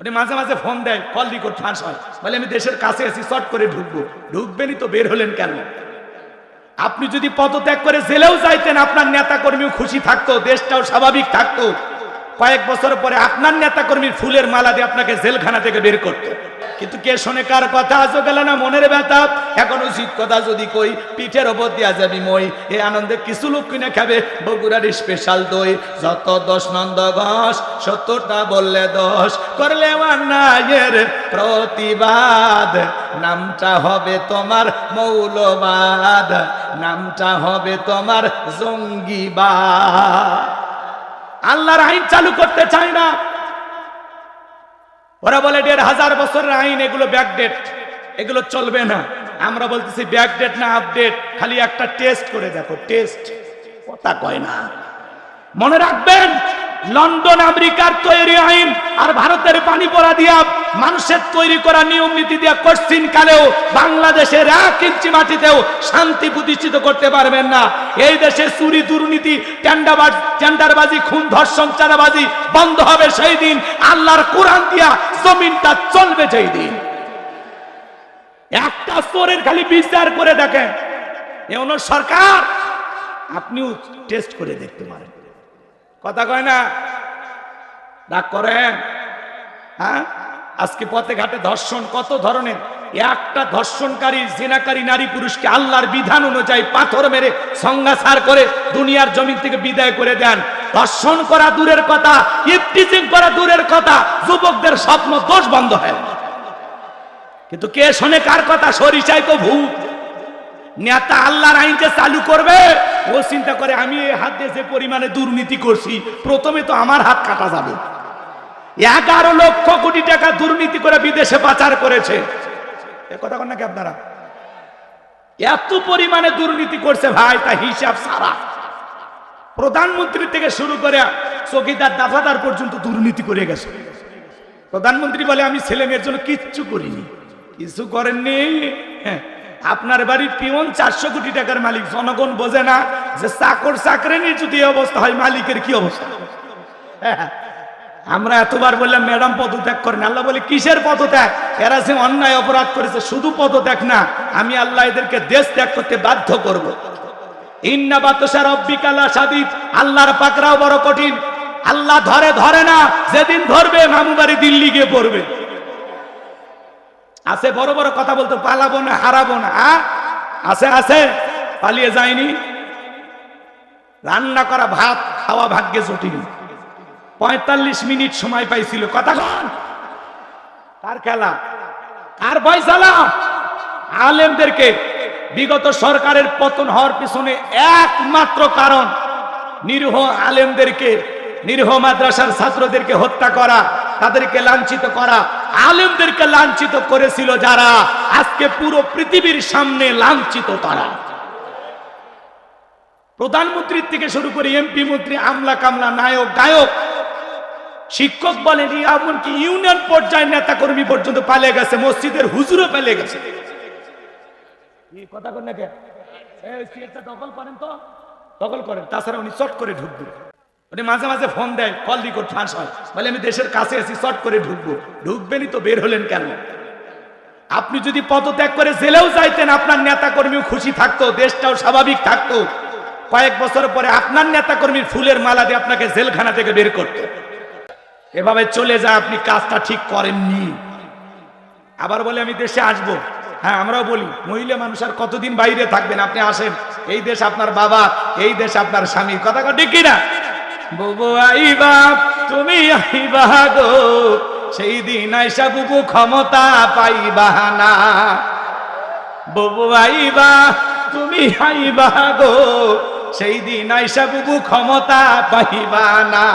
উনি মাঝে মাঝে ফোন দেয়, কল রেকর্ড ফাঁস হয়। বলে, আমি দেশের কাছে আছি শর্ট করে ঢুকবো। ঢুকবেনই তো, বের হলেন কেন? আপনি যদি পদত্যাগ করে জেলেও যাইতেন, আপনার নেতা কর্মীও খুশি থাকতো, দেশটাও স্বাভাবিক থাকতো। কয়েক বছর পরে আপনার নেতা কর্মীর ফুলের মালা দিয়ে আপনাকে জেলখানা থেকে বের করতো। কিন্তু কে শোনে কার কথা? আজও গেল না মনের ব্যথা। এখন উচিত কথা যদি কই, পিঠের ওপর দিয়া যাবি মই। এ আনন্দে কিছু লোক কিনে খাবে, বগুড়ার স্পেশাল দই। যত দশ নন্দ ঘষ, সত্তরটা বললে দশ করলে অন্যায়ের প্রতিবাদ। নামটা হবে তোমার মৌলবাদ। নামটা হবে তোমার জঙ্গিবাদ। আল্লাহর আইন চালু করতে চায় না। ওরা বলে, দেড় হাজার বছরের আইন, এগুলো ব্যাকডেট এগুলো চলবে না। আমরা বলতেছি ব্যাকডেট না আপডেট খালি একটা টেস্ট করে দেখো টেস্ট কথা কয় না। মনে রাখবেন লন্ডন, আমেরিকার তৈরি আইন আর ভারতের পানি পড়া দিয়া মানুষের তৈরি করা নিয়ম নীতি দিয়া কঠিন কালেও বাংলাদেশের এক ইঞ্চি মাটিতেও শান্তি প্রতিষ্ঠিত করতে পারবেন না। এই দেশে চুরি, দুর্নীতি, টেন্ডাবাজ, টেন্ডারবাজি, খুন, ধর্ষণ, চাঁদাবাজি বন্ধ হবে সেই দিন। আল্লাহর কোরআন দিয়া জমিনটা চলবে সেই দিন। একটা চোরের খালি বিচার করে দেখেন এমন সরকার আপনিও টেস্ট করে দেখতে পারেন। কথা কয় না? ডাক করেন। হ্যাঁ? আজকে পথে ঘাটে ধর্ষণ কত ধরনের? একটা ধর্ষণকারী, জেনাকারী নারী পুরুষকে আল্লাহর বিধান অনুযায়ী পাথর মেরে সংজ্ঞাসার করে দুনিয়ার জমিন থেকে বিদায় করে দেন। ধর্ষণ করা দূরের কথা ইফটিজিং করা দূরের কথা, যুবকদের স্বপ্ন দোষ বন্ধ হয়। কিন্তু কে শোনে কার কথা? সরিষাই তো ভূত। নেতা আল্লাহর আইন যে চালু করবে। ও চিন্তা করে, আমি এই হাত দিয়ে যে পরিমাণে দুর্নীতি করছি, প্রথমে তো আমার হাত কাটা যাবে। এগারো লক্ষ কোটি টাকা দুর্নীতি করে বিদেশে পাচার করেছে। এ কথা কন নাকি আপনারা? এত পরিমাণে দুর্নীতি করছে ভাই, তা হিসাব সারা। প্রধানমন্ত্রী থেকে শুরু করে চকিদার, দাফাদার পর্যন্ত দুর্নীতি করে গেছে। প্রধানমন্ত্রী বলে, আমি ছেলে মেয়ের জন্য কিচ্ছু করিনি। কিছু করেননি? হ্যাঁ আপনার বাড়ির পিওন চারশো কোটি টাকার মালিক জনগণ বোঝে না যে চাকর চাকরেনি যদি অবস্থা হয় মালিকের কি অবস্থা? হ্যাঁ, আমরা এতবার বললাম ম্যাডাম পদত্যাগ করেন। আল্লাহ বলে কিসের পদত্যাগ? এরা যে অন্যায় অপরাধ করেছে শুধু পদত্যাগ না আমি আল্লাহ এদেরকে দেশ ত্যাগ করতে বাধ্য করব। ইন্না বাতসার অব্বিকালা সাদিদ আল্লাহর পাকরাও বড় কঠিন। আল্লাহ ধরে ধরে না যেদিন ধরবে মামু বাড়ি দিল্লি গিয়ে পড়বে। আছে, বড় বড় কথা বলতো পালাবো না, হারাবো না আ? আছে আছে, পালিয়ে যায়নি। রান্না করা ভাত, খাওয়া ভাগ্যে জটিল। পঁয়তাল্লিশ মিনিট সময় পাইছিল। কথা কার খেলা? কার ফয়সালা? আলেমদেরকে বিগত সরকারের পতন হওয়ার পিছনে একমাত্র কারণ নিরীহ আলেমদেরকে নিরীহ মাদ্রাসার ছাত্রদেরকে হত্যা করা তাদেরকে লাঞ্ছিত করা আলেমদেরকে লাঞ্ছিত করেছিল যারা আজকে পুরো পৃথিবীর সামনে লাঞ্ছিত তারা প্রধানমন্ত্রীর থেকে শুরু করে এমপি মন্ত্রী আমলা কামলা নায়ক গায়ক শিক্ষক বলেন এমনকি ইউনিয়ন পর্যায়ের নেতা কর্মী পর্যন্ত পালিয়ে গেছে মসজিদের হুজুরও পালিয়ে গেছে কথা কন না কেন? দখল করেন তো দখল করেন তাছাড়া উনি চট করে ঢুকবেন উনি মাঝে মাঝে ফোন দেয় কল রেকর্ড ফাঁস হয়। বলে, আমি দেশের কাছে আছি চট করে ঢুকবো। ঢুকবেনই তো, বের হলেন কেন? আপনি যদি পদত্যাগ করে জেলেও যাইতেন, আপনার নেতা কর্মীও খুশি থাকতো, দেশটাও স্বাভাবিক থাকতো। কয়েক বছর পরে আপনার নেতা কর্মীর ফুলের মালা দিয়ে আপনাকে জেলখানা থেকে বের করতো। এভাবে চলে যায় আপনি কাজটা ঠিক করেননি। আবার বলে, আমি দেশে আসব। হ্যাঁ আমরাও বলি, মহিলা মানুষ আর কতদিন বাইরে থাকবেন? আপনি আসেন, এই দেশ আপনার বাবা, এই দেশ আপনার স্বামী। কথা ঠিক না বুবু আইবা, তুমি আইবা গো। সেই দিন আইসা বুবু ক্ষমতা পাইবা না। বুবু আইবা, তুমি আইবা গো। সেই দিন আইসা বুবু ক্ষমতা পাইবা না।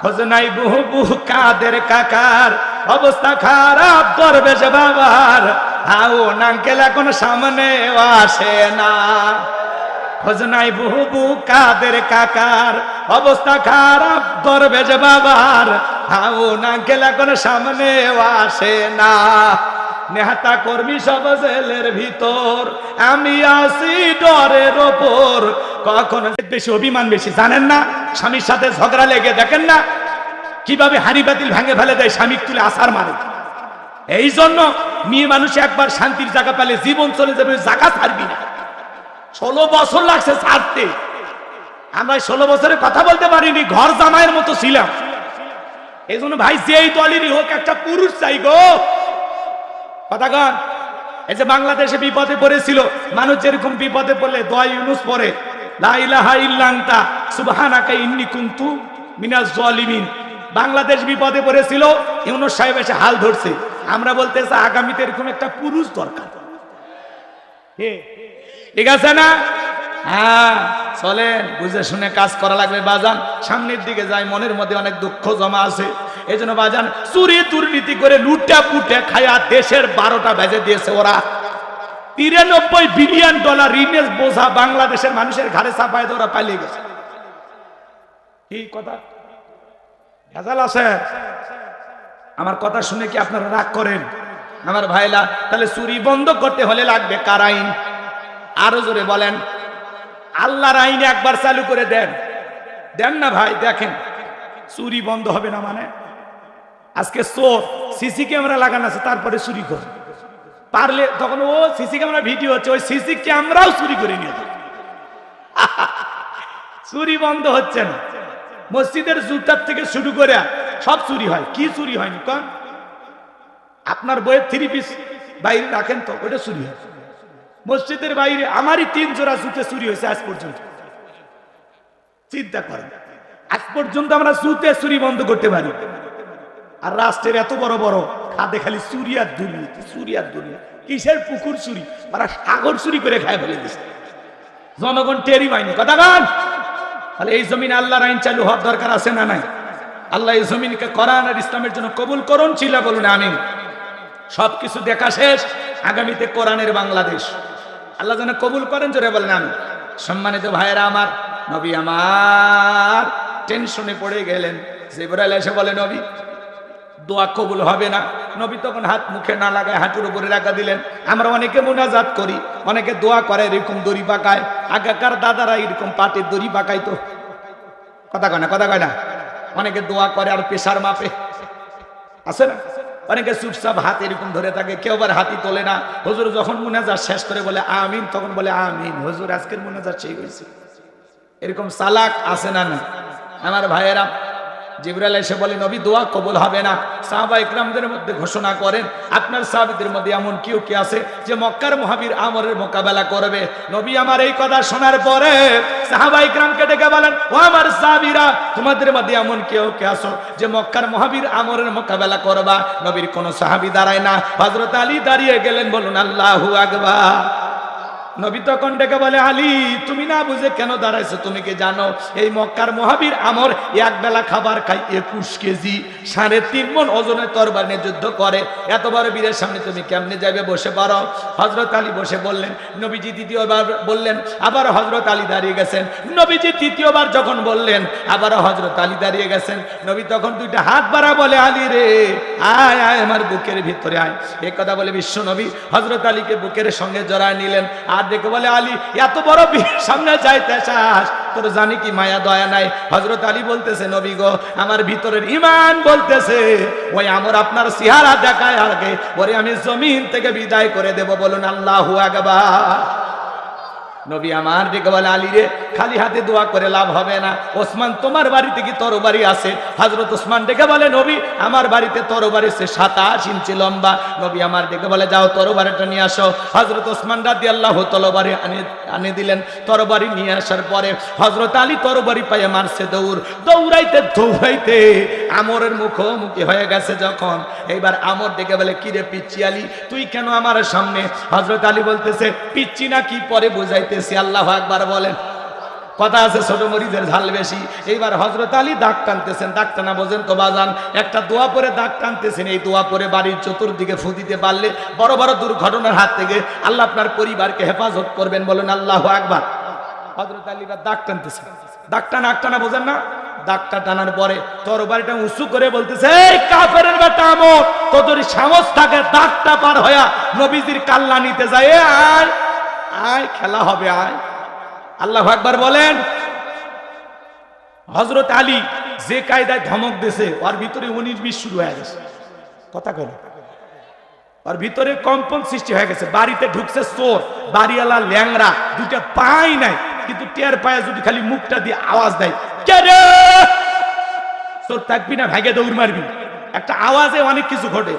খোঁজ নাই বহু কাদের কাকার। অবস্থা খারাপ করবে যে বাবার। হাও নাঙ্কেল এখন সামনে আসে না। খোঁজ নাই বহু বহু কাদের কাকার? অবস্থা খারাপ করবে যে বাবার হাও নাঙ্কেল এখন সামনে আসে না। নেহাতা কর্মী সব জেলের ভিতর। আমি আসি ডরের ওপর। কখন বেশি অভিমান বেশি, জানেন না? স্বামীর সাথে ঝগড়া লেগে দেখেন না? কীভাবে হাড়ি বাতিল ভাঙে ফেলে দেয় স্বামী তুলে আসার মারে এই জন্য মেয়ে মানুষ একবার শান্তির জায়গা পেলে জীবন চলে যাবে, জায়গা ছাড়বি না। ষোলো বছর লাগছে ছাড়তে। আমরা ষোলো বছরে কথা বলতে পারিনি, ঘর জামাইয়ের মতো ছিলাম। এই জন্য ভাই, যেই দলেরই হোক একটা পুরুষ চাই গো। কথা কন, এই যে বাংলাদেশে বিপদে পড়েছিল, মানুষ যেরকম বিপদে পড়লে দোয়া ইউনুস পরে লা ইলাহা ইল্লা আনতা সুবহানাকা ইন্নী কুনতু মিনাজ জালিমিন। বাংলাদেশ বিপদে পড়েছিল, ইউনুস সাহেব এসে হাল ধরছে। আমরা বলতেছি আগামীতে এরকম একটা পুরুষ দরকার। কে? ঠিক আছে না? হ্যাঁ চলেন, বুঝে শুনে কাজ করা লাগবে, বাজান। সামনের দিকে যাই, মনের মধ্যে অনেক দুঃখ জমা আছে। এই জন্য বাজান, চুরি দুর্নীতি করে লুটে পুটে খায়া দেশের বারোটা বেজে দিয়েছে ওরা। তিরানব্বই বিলিয়ন ডলার ঋণের বোঝা বাংলাদেশের মানুষের ঘাড়ে চাপায় ওরা পালিয়ে গেছে। কি কথা? ভেজাল আছে? আমার কথা শুনে কি আপনারা রাগ করেন? আমার ভাইলা, তাহলে চুরি বন্ধ করতে হলে লাগবে কার আইন আরও জোরে বলেন, আল্লাহর আইন একবার চালু করে দেন। দেন না ভাই, দেখেন, চুরি বন্ধ হবে না মানে? আজকে চোর সিসি ক্যামেরা লাগানো আছে, তারপরে চুরি করে। পারলে তখন ও সিসি ক্যামেরা ভিডিও হচ্ছে, ওই সিসি ক্যামেরাও চুরি করে নিয়ে চুরি বন্ধ হচ্ছে না। মসজিদের জুতার থেকে শুরু করে সব চুরি হয়। কি চুরি হয়নি কন? আপনার বইয়ের থ্রি পিস বাইরে রাখেন তো ওটা চুরি হয়। মসজিদের বাইরে আমারই তিন জোড়া জুতে চুরি হয়েছে আজ পর্যন্ত। চিন্তা করেন, আজ পর্যন্ত আমরা জুতে চুরি বন্ধ করতে পারি। আর রাষ্ট্রের এত বড় বড় খাদে খালি চুরি আর দুর্নীতি, চুরি আর দুর্নীতি। কিসের পুকুর চুরি? তারা সাগর চুরি করে খায় ফেলে দিচ্ছে জনগণ টেরি পায়নি। কথা গান তাহলে এই জমিন আল্লাহর আইন চালু হওয়ার দরকার আছে না নাই? আল্লাহ এই জমিনকে কোরআন আর ইসলামের জন্য কবুল করুন, ছিল বলুন, আমিন। সবকিছু দেখা শেষ। আগামীতে কোরআনের বাংলাদেশ। আল্লাহ যেন কবুল করেন, জোরে বলেন আমি। সম্মানিত ভাইয়েরা আমার, নবী আমার, টেনশনে পড়ে গেলেন। জিবরাইল এসে বলে, নবী, দোয়া কবুল হবে না। নবী তখন হাত মুখে না লাগায় হাঁটুর উপরে রাখা দিলেন। আমরা অনেকে মোনাজাত করি, অনেকে দোয়া করে, এরকম দড়ি পাকায়। আগেকার দাদারা এরকম পাটের দড়ি পাকাইতো কথা কয় না, কথা কয় না। অনেকে দোয়া করে আর পেশার মাপে। আছে না? অনেকে চুপচাপ হাত এরকম ধরে থাকে, কেউ আবার হাতি তোলে না। হজুর যখন মোনাজার শেষ করে বলে আমিন, তখন বলে আমিন। হজুর, আজকের মোনাজার সেই হয়েছে। এরকম সালাক আছে না না আমার ভাইয়েরা জিবরাল এসে বলে, নবী, দোয়া কবুল হবে না। সাহাবা ইকরামদের মধ্যে ঘোষণা করেন, আপনার সাহাবিদের মধ্যে এমন কেউ কি আছে যে মক্কার মহাবীর আমরের মোকাবেলা করবে? নবী আমার এই কথা শোনার পরে সাহাবা ইকরামকে ডেকে বলেন, ও আমার সাহাবীরা, তোমাদের মধ্যে এমন কেউ কে আছো যে মক্কার মহাবীর আমরের মোকাবেলা করবা? নবীর কোনো সাহাবী দাঁড়ায় না। হযরত আলী দাঁড়িয়ে গেলেন, বলুন, আল্লাহু আকবার। নবী তখন ডেকে বলে, আলী, তুমি না বুঝে কেন দাঁড়াইছো? তুমি কি জানো? এই মক্কার মহাবীর আমর এক বেলা খাবার খাই একুশ কেজি, সাড়ে তিন মন ওজনের তরবার নিয়ে যুদ্ধ করে। এত বড় বীরের সামনে তুমি কেমনে যাবে বসে পারো হজরত আলী বসে বললেন, নবীজি দ্বিতীয়বার বললেন, আবার হজরত আলী দাঁড়িয়ে গেছেন। নবীজি তৃতীয়বার যখন বললেন, আবার হজরত আলী দাঁড়িয়ে গেছেন। নবী তখন দুইটা হাত বাড়া বলে, আলী রে, আয় আয় আমার বুকের ভিতরে আয়। এ কথা বলে বিশ্ব নবী হজরত আলীকে বুকের সঙ্গে জড়ায় নিলেন। আর দেখে বলে, আলী, এত বড় বীর সামনে যাইতে চাস? তোর জানি কি মায়া, দয়া নাই? হজরত আলী বলতেছে, নবী গো, আমার ভিতরের ইমান বলতেছে, ওই আমার আপনার চেহারা দেখায় আগে ওরে আমি জমিন থেকে বিদায় করে দেব, বলুন আল্লাহ আকবার। নবী আমার ডেকে বলে, আলী রে খালি হাতে দোয়া করে লাভ হবে না। ওসমান, তোমার বাড়িতে কি তরবারি আছে? হজরত ওসমান ডেকে বলে, নবী, আমার বাড়িতে তরবারি সে সাতাশ ইঞ্চি লম্বা। নবী আমার ডেকে বলে, যাও তরবারিটা নিয়ে আসো। হজরত ওসমান রাদি আল্লাহ তরবারি আনে আনে দিলেন তরবারি নিয়ে আসার পরে হজরত আলী তরবারি পায়ে মারছে দৌড়। দৌড়াইতে দৌড়াইতে আমরের মুখোমুখি হয়ে গেছে যখন। এইবার আমর ডেকে বলে কিরে পিচ্ছি আলী, তুই কেন আমার সামনে? হজরত আলী বলতেছে পিচ্ছি না কি পরে বুঝাইতেছি? আল্লাহ একবার বলেন। কথা আছে, ছোট মরিচের ঝাল বেশি। এইবার হজরত আলী দাগ টানতেছেন, দাগ টানা বোঝেন তো বাজান। একটা দোয়া পরে দাগ টানতেছেন, এই দোয়া পরে বাড়ির চতুর্দিকে ফু দিতে পারলে বড় বড় দুর্ঘটনার হাত থেকে আল্লাহ আপনার পরিবারকে হেফাজত করবেন বলেন আল্লাহ একবার হজরত আলী বা দাগ টানতেছেন। দাগ টানা আগ টানা বোঝেন না? দাগটা টানার পরে তরবারিটা উঁচু করে বলতেছে, এই কাফের বেটা আমর, তোদের সাহস থাকে দাগটা পার হইয়া নবীজির কাল্লা নিতে যায়। আয় আয়, খেলা হবে, আয়। আল্লাহ একবার বলেন হজরত আলী যে কায়দায় ধমক দিছে ওর ভিতরে উনিশ বিশ শুরু হয়ে গেছে। কথা কইল ওর ভিতরে কম্পন সৃষ্টি হয়ে গেছে। বাড়িতে ঢুকছে চোর, বাড়িওয়ালা ল্যাংরা দুটা পাই নাই, কিন্তু টের পায়ে যদি খালি মুখটা দিয়ে আওয়াজ দেয়। চোর থাকবি না ভাগে দৌড় মারবি। একটা আওয়াজে অনেক কিছু ঘটে।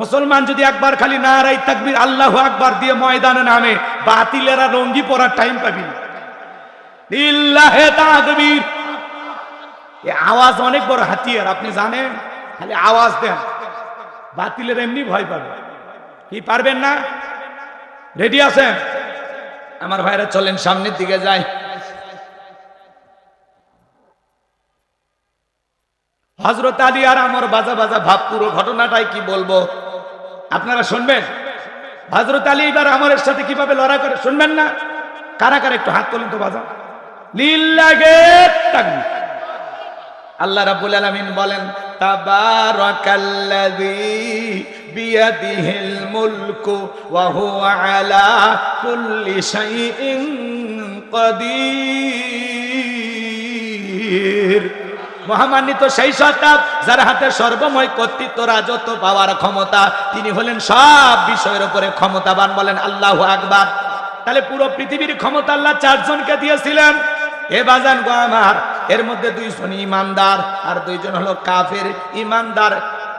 মুসলমান যদি একবার খালি না রাই তাকবির আল্লাহ আকবার দিয়ে ময়দানে নামে, বাতিলেরা রঙ্গি পড়ার টাইম পাবি না। আওয়াজ অনেক বড় হাতিয়ার, আপনি জানেন? খালি আওয়াজ দেন। বাতিলের এমনি ভয় পাবে। কি, পারবেন না? রেডি আছেন? আমার ভাইরা, চলেন সামনের দিকে যাই। হজরত আলী আর আমার বাজা বাজা ভাব, পুরো ঘটনাটাই কি বলব? আপনারা শুনবেন? হজরত আলী এবার আমরের সাথে কীভাবে লড়াই করে, শুনবেন না? কারা কারা, একটু হাত তোলেন তো বাজা আল্লাহ রাবুল আলামিন বলেন মহামান্বিত সেই সত্তা যার হাতে সর্বময় কর্তৃত্ব, রাজত্ব, পাওয়ার ক্ষমতা, তিনি হলেন সব বিষয়ের উপরে ক্ষমতাবান বলেন আল্লাহ আকবার। তাহলে পুরো পৃথিবীর ক্ষমতা আল্লাহ চারজনকে দিয়েছিলেন। এ বাজান গো আমার, এর মধ্যে দুইজন ইমানদার আর দুইজন হলো কাফের। ইমানদার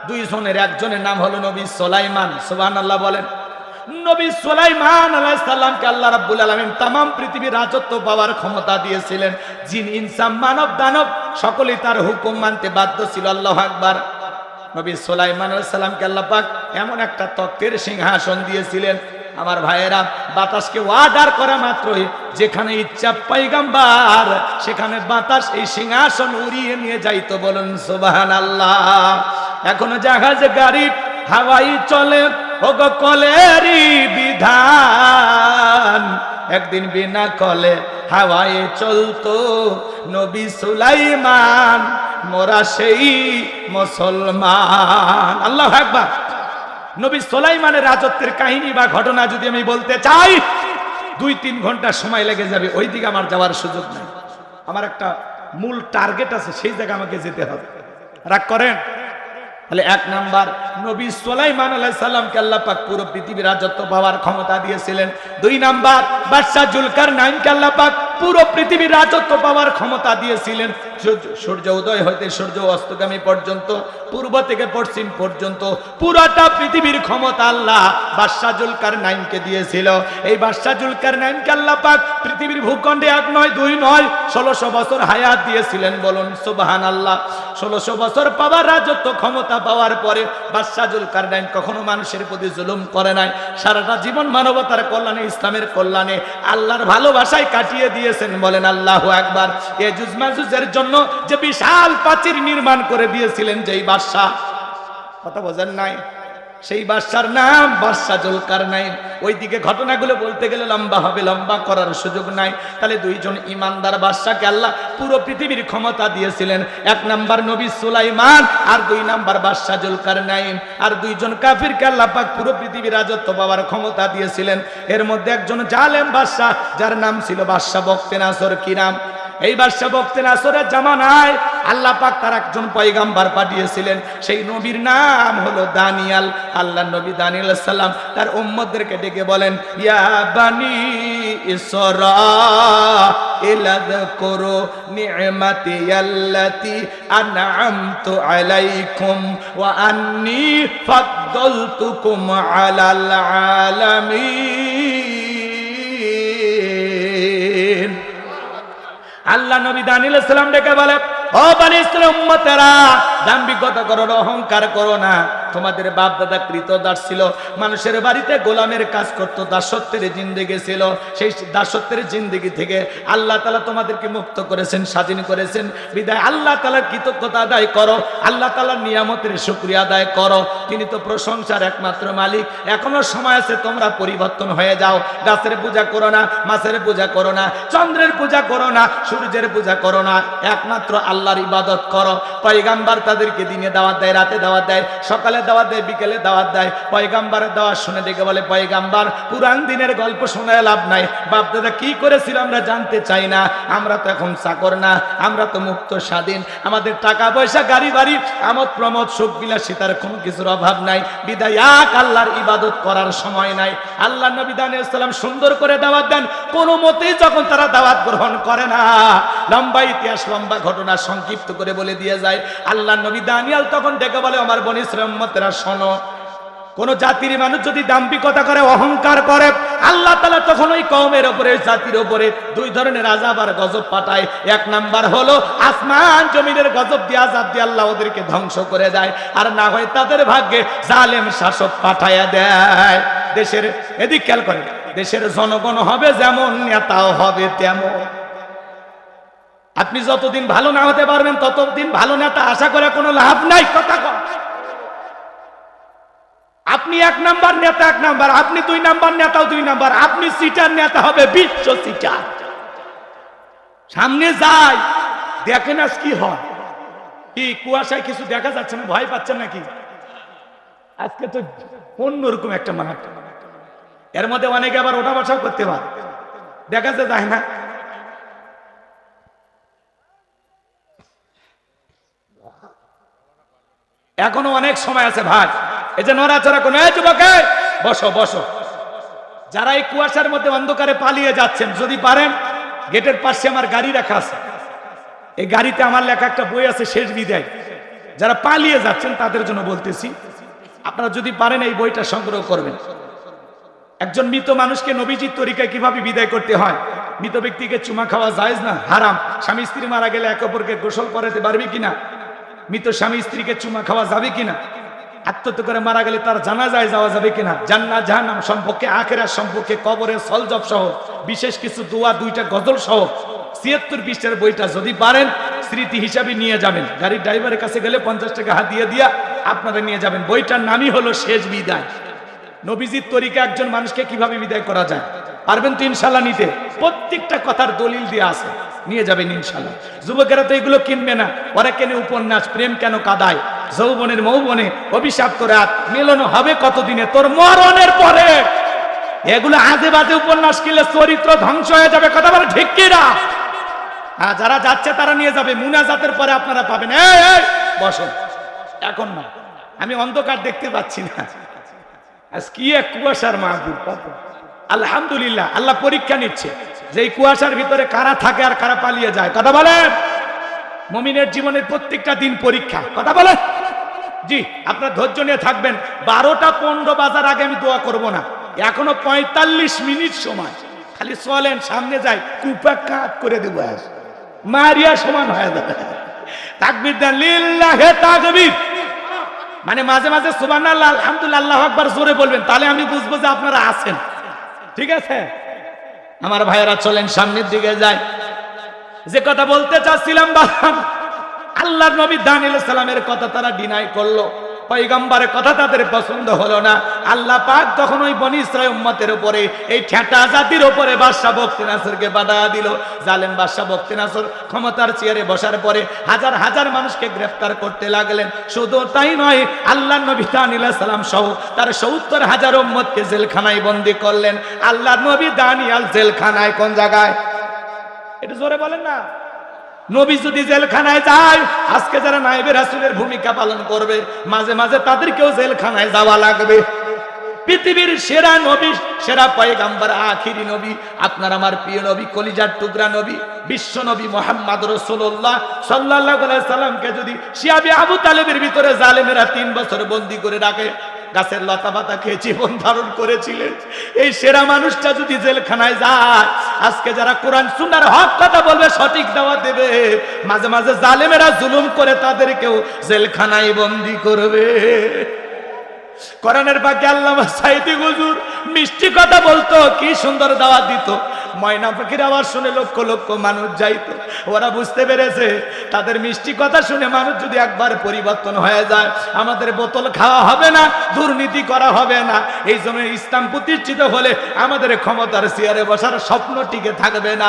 দুইজনের একজনের নাম হলো নবী সোলাইমান সোহান আল্লাহ বলেন। নবী সোলাইমান আলাইসাল্লামকে আল্লাহ রাব্বুল আলমিন তাম পৃথিবীর রাজত্ব পাওয়ার ক্ষমতা দিয়েছিলেন। জিন ইনসাম মানব, দানব, সকলেই তার হুকুম মানতে বাধ্য ছিল আল্লাহ আকবার। নবী সোলাইমান আলাইসাল্লামকে আল্লাহ পাক এমন একটা তত্ত্বের সিংহাসন দিয়েছিলেন। আমার ভাইয়েরা বাতাসকে ওয়ার্ডার করা মাত্রই যেখানে ইচ্ছা পাইগাম্বার সেখানে বাতাস এই সিংহাসন উড়িয়ে নিয়ে যাইতো বলুন সুবাহান আল্লাহ এখনও জাহাজ, গাড়ি, হাওয়াই চলে, ওগো কলেরই বিধান। একদিন বিনা কলে হাওয়ায় চলতো নবী সুলাইমান, মোরা সেই মুসলমান। আল্লাহ একবার নবী সোলাইমানের রাজত্বের কাহিনী বা ঘটনা যদি আমি বলতে চাই, দুই তিন ঘণ্টা সময় লেগে যাবে ওই দিকে আমার যাওয়ার সুযোগ নাই। আমার একটা মূল টার্গেট আছে, সেই জায়গায় আমাকে যেতে হবে। রাগ করেন? তাহলে এক নাম্বার, নবী সোলাইমান আলাই সাল্লামকে আল্লাহ পাক পুরো পৃথিবীর রাজত্ব পাওয়ার ক্ষমতা দিয়েছিলেন। দুই নাম্বার, বাদশাহ জুলকার নাইনকে আল্লাহ পাক পুরো পৃথিবীর রাজত্ব পাওয়ার ক্ষমতা দিয়েছিলেন। সূর্য- উদয় হইতে সূর্য অস্তগামী পর্যন্ত, পূর্ব থেকে পশ্চিম পর্যন্ত, পুরোটা পৃথিবীর ক্ষমতা আল্লাহ বাদশাহ জুলকার দিয়েছিল। এই বাদশাহ জুলকার আল্লাহ পাক পৃথিবীর ভূখণ্ডে এক নয়, দুই নয়, ষোলোশো বছর হায়াত দিয়েছিলেন বলুন সুবাহান আল্লাহ ষোলোশো বছর পাওয়ার রাজত্ব ক্ষমতা পাওয়ার পরে বাদশাহ জুলকার কখনো মানুষের প্রতি জুলুম করে নাই। সারাটা জীবন মানবতার কল্যাণে, ইসলামের কল্যাণে, আল্লাহর ভালোবাসায় কাটিয়ে দিয়েছেন, বলেন আল্লাহ একবার এ জুজমাজুজের জন্য যে বিশাল প্রাচীর নির্মাণ করে দিয়েছিলেন যেই বাদশাহ। কথা বোঝেন নাই? সেই বাদশার নাম বাদশাহ জুলকার নাইন ওইদিকে ঘটনাগুলো বলতে গেলে লম্বা হবে, লম্বা করার সুযোগ নাই। তাহলে দুইজন ইমানদার বাদশাকে আল্লাহ পুরো পৃথিবীর ক্ষমতা দিয়েছিলেন। এক নাম্বার নবী সুলাইমান আর দুই নাম্বার বাদশাহ জুলকার নাইন আর দুইজন কাফিরকে আল্লাহ পাক পুরো পৃথিবীর রাজত্ব পাওয়ার ক্ষমতা দিয়েছিলেন। এর মধ্যে একজন জালেম বাদশাহ যার নাম ছিল বাদশাহ বক্তে নাসর কি নাম? এই বাদশাহ বক্তে নাসরের জামানায় আল্লাহ পাক তার একজন পয়গাম্বার পাঠিয়েছিলেন। সেই নবীর নাম হলো দানিয়াল। আল্লাহ নবী দানিয়াল সাল্লাম তার উম্মতদেরকে ডেকে বলেন, ইয়া বানি ইসরা ইলাদ করো নি'মাতি আল্লাতি আনআমতু আলাইকুম ওয়া আন্নি ফাদ্দালতুকুম আলাল আলামিন। আল্লাহ নবী দানিল সালাম ডেকে বলে ও বানি ইসলাম উম্মতেরা। দাম্ভিকতা করো না, অহংকার করো না। তোমাদের বাপ দাদা কৃত দাস ছিল। মানুষের বাড়িতে গোলামের কাজ করতো দাসত্বের জিন্দেগি ছিল। সেই দাসত্বের জিন্দেগি থেকে আল্লাহ তালা তোমাদেরকে মুক্ত করেছেন স্বাধীন করেছেন। বিদায় আল্লাহ তালার কৃতজ্ঞতা আদায় করো। আল্লাহ তালার নিয়ামতের শুক্রিয়া আদায় করো। তিনি তো প্রশংসার একমাত্র মালিক। এখনও সময় আছে তোমরা পরিবর্তন হয়ে যাও। গাছের পূজা করো না মাছের পূজা করো না চন্দ্রের পূজা করো না সূর্যের পূজা করো না। একমাত্র আল্লাহর ইবাদত করো। পয়গাম্বার তাদেরকে দিনে দাওয়াত দেয়, রাতে দাওয়াত দেয়, সকালে দাওয়াত দেয়, বিকেলে দাওয়াত দেয়। পয়গাম্বারের দাওয়াত শুনে দেখে বলে, পয়গাম্বার পুরান দিনের গল্প শোনায় লাভ নাই। বাপ দাদা, কি করেছিল আমরা জানতে চাই না। আমরা তো এখন চাকর না, আমরা তো মুক্ত, স্বাধীন। আমাদের টাকা পয়সা গাড়ি বাড়ি আমোদ প্রমোদ সুখ বিলাসিতার কোনো কিছুর অভাব নাই। বিদায় এক আল্লাহর ইবাদত করার সময় নাই। আল্লাহ নবী দানিয়ালাম সুন্দর করে দাওয়াত দেন। কোনো মতেই যখন তারা দাওয়াত গ্রহণ করে না, লম্বা ইতিহাস, লম্বা ঘটনা সংক্ষিপ্ত করে বলে দিয়ে যায়। আল্লাহ নবী দানিয়াল তখন ডেকে বলে আমার বনি শ্রমতেরা শোনো, কোন জাতির মানুষ যদি দাম্পিকতা করে, অহংকার করে, আল্লাহ তালা তখন ওই কমের ওপরে জাতির ওপরে দুই ধরনের আজাব আর গজব পাঠায়। এক নাম্বার হলো, আসমান জমিনের গজব দিয়ে আজাব দিয়ে আল্লাহ ওদেরকে ধ্বংস করে দেয়। আর না হয় তাদের ভাগ্যে জালেম শাসক পাঠাইয়া দেয়। দেশের, এদিক খেয়াল করে দেশের জনগণ হবে যেমন, নেতাও হবে তেমন। আপনি যতদিন ভালো না হতে পারবেন, ততদিন ভালো নেতা আশা করে কোনো লাভ নাই, কথা আপনি এক নাম্বার নেতা, এক নাম্বার, আপনি দুই নাম্বার নেতাও দুই নাম্বার, আপনি সিটার নেতা হবে বিশ্ব সিটার। সামনে যাই, দেখেন আজ কি হয়। কি, কুয়াশায় কিছু দেখা যাচ্ছে না, ভয় পাচ্ছেন নাকি? আজকে তো অন্যরকম একটা মাঠ। এর মধ্যে অনেকে আবার ওঠা বসাও করতে পারে। দেখা যায় না। এখনও অনেক সময় আছে ভাই এই যে নড়াচড়া কোনো বসো বসো। যারা এই কুয়াশার মধ্যে অন্ধকারে পালিয়ে যাচ্ছেন, যদি পারেন, গেটের পাশে আমার গাড়ি রাখা আছে। এই গাড়িতে আমার লেখা একটা বই আছে, শেষ বিদায়। যারা পালিয়ে যাচ্ছেন, তাদের জন্য বলতেছি, আপনারা যদি পারেন, এই বইটা সংগ্রহ করবেন। একজন মৃত মানুষকে নবীজির তরিকায় কীভাবে বিদায় করতে হয়? মৃত ব্যক্তিকে চুমা খাওয়া যায় না? হারাম। স্বামী স্ত্রী মারা গেলে এক অপরকে গোসল করাতে পারবে কিনা? মৃত স্বামী স্ত্রীকে চুমা খাওয়া যাবে কিনা? আত্মহত্যা করে মারা গেলে তার জানা যায় যাওয়া যাবে কিনা? জান্নাত, জাহান্নাম সম্পর্কে আখেরা সম্পর্কে, কবরে সলজব সহ, বিশেষ কিছু দোয়া, দুইটা গজল সহ ছিয়াত্তর পৃষ্ঠার বইটা যদি পারেন, স্মৃতি হিসাবে নিয়ে যাবেন। গাড়ির ড্রাইভারের কাছে গেলে পঞ্চাশ টাকা হাত দিয়ে দিয়া আপনারা নিয়ে যাবেন। বইটার নামই হলো শেষ বিদায়। নবীজির তরিকা একজন মানুষকে কীভাবে বিদায় করা যায়? পারবেন তো ইনশাল্লাহ নিতে। প্রত্যেকটা কথার দলিল দিয়ে আছে। নিয়ে যাবেন ইনশাল্লাহ। যুবকেরা তো এগুলো কিনবে না। ওরা কেন উপন্যাস, প্রেম কেন কাদায়? যৌবনের মৌবনে অভিশাপ্ত রাত মেলনো হবে কতদিনে? তোর মরণের পরে। এগুলো আজে বাজে উপন্যাস কিনলে চরিত্র ধ্বংস হয়ে যাবে। কথা বলে ঠিক কিনা যারা যাচ্ছে তারা নিয়ে যাবে। মুনাজাতের পরে আপনারা পাবেন। বসেন। এখন না। আমি অন্ধকার দেখতে পাচ্ছি না। আজ কি এক কুয়াশার মাহবুব আলহামদুলিল্লাহ, আল্লাহ পরীক্ষা নিচ্ছে। যে কুয়াশার ভিতরে কারা থাকে আর কারা পালিয়ে যায়, কথা বলেন মমিনের জীবনের প্রত্যেকটা দিন পরীক্ষা, কথা বলেন জি, আপনার ধৈর্য নিয়ে থাকবেন। বারোটা পনেরো বাজার আগে আমি দোয়া করব না। এখনও পঁয়তাল্লিশ মিনিট সময়। খালি চলেন, সামনে যাই, কুপা কাট করে দেবো আজ। মারিয়া সমান হয়ে যাবে। তাকবির দেন, লিল্লাহে তাকবির। মানে মাঝে মাঝে আলহামদুলিল্লাহ, আল্লাহু আকবার জোরে বলবেন, তাহলে আমি বুঝব যে আপনারা আছেন। ঠিক আছে? আমার ভাইয়েরা চলেন সামনের দিকে যায় যে কথা বলতে চাচ্ছিলাম, বাবা আল্লাহ নবী দানিল সালামের কথা তারা ডিনাই করল। পৈগম্বরের কথা তাদের পছন্দ হলো না। আল্লাহ পাক তখন ওই বনি ইসরায়েল উম্মতের উপরে, এই ঠেটা জাতির উপরে বাদশা বক্তি নাসরকে বাধা দিল। জালেম বাদশা বক্তি নাসর ক্ষমতার চেয়ারে বসার পরে হাজার হাজার মানুষকে গ্রেফতার করতে লাগলেন। শুধু তাই নয় আল্লাহ নবী দানিল সালাম সহ তার সত্তর হাজার উম্মতকে জেলখানায় বন্দি করলেন। আল্লাহ নবী দানিয়াল জেলখানায় কোন জায়গায়? এটা জোরে বলেন না। নবী যদি জেলখানায় যায়, আজকে যারা নাইবে রাসুলের ভূমিকা পালন করবে, মাঝে মাঝে তাদেরকেও জেলখানায় যাওয়া লাগবে। পৃথিবীর সেরা নবী, সেরা পয়গাম্বার, আখিরি নবী, আপনার আমার প্রিয় নবী, কলিজার টুকরা নবী, বিশ্ব নবী মোহাম্মদ রসুল্লাহ সাল্লাহ সাল্লামকে যদি শিয়াবি আবু তালেবের ভিতরে জালেমেরা তিন বছর বন্দি করে রাখে গাছের লতা পাতা খেয়ে জীবন ধারণ করেছিলেন। এই সেরা মানুষটা যদি জেলখানায় যায়, আজকে যারা কোরআন সুনার হক কথা বলবে, সঠিক দেওয়া দেবে। মাঝে মাঝে জালেমেরা জুলুম করে তাদেরকেও জেলখানায় বন্দি করবে। কোরআনের বাকি আল্লামা সাইদি হুজুর মিষ্টি কথা বলতো, কি সুন্দর দাওয়াত দিত। ময়না পাখির আওয়াজ শুনে লক্ষ লক্ষ মানুষ যাইতো। ওরা বুঝতে পেরেছে, তাদের মিষ্টি কথা শুনে মানুষ যদি একবার পরিবর্তন হয়ে যায়, আমাদের বোতল খাওয়া হবে না, দুর্নীতি করা হবে না। এই জন্য ইসলাম প্রতিষ্ঠিত হলে আমাদের ক্ষমতার চেয়ারে বসার স্বপ্ন টিকে থাকবে না।